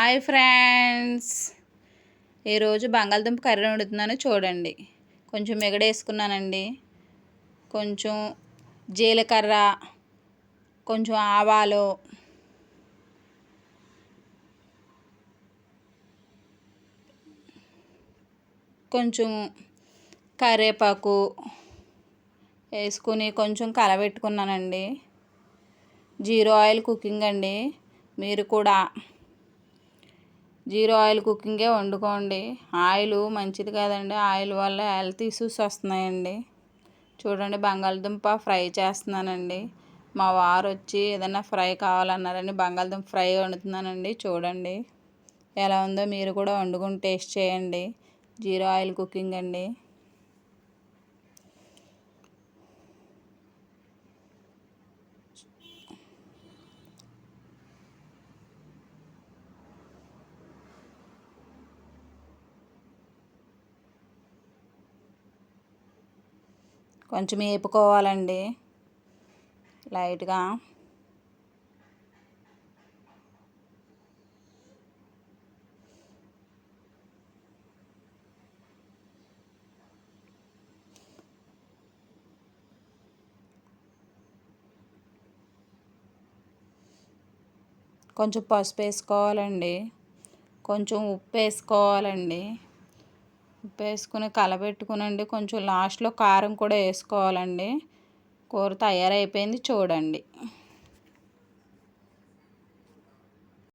Hi friends. ఈరోజు బంగాళదుంప curry వండుతున్నాను చూడండి. కొంచెం మిగడేసుకున్నానండి కొంచెం జీలకర్ర కొంచెం ఆవాలు. కొంచెం కరివేపాకు వేసుకుని కొంచెం కలబెట్టుకున్నానండి. జీరో ఆయిల్ కుకింగ్ అండి. మీరు కూడా జీరో ఆయిల్ కుకింగే వండుకోండి. ఆయిల్ మంచిది కాదండి. ఆయిల్ వల్ల హెల్త్ ఇష్యూస్ వస్తున్నాయండి. చూడండి బంగాళదుంప ఫ్రై చేస్తున్నానండి. మా వారు వచ్చి ఏదైనా ఫ్రై కావాలన్నారని బంగాళదుంప ఫ్రై వండుతున్నానండి. చూడండి ఎలా ఉందో మీరు కూడా వండుకుని టేస్ట్ చేయండి. జీరో ఆయిల్ కుకింగ్ అండి. కొంచెం వేపుకోవాలండి లైట్గా. కొంచెం పసుపు వేసుకోవాలండి కొంచెం ఉప్పు వేసుకోవాలండి ఉప్పు వేసుకుని కలబెట్టుకునండి. కొంచెం లాస్ట్లో కారం కూడా వేసుకోవాలండి. కూర తయారైపోయింది చూడండి.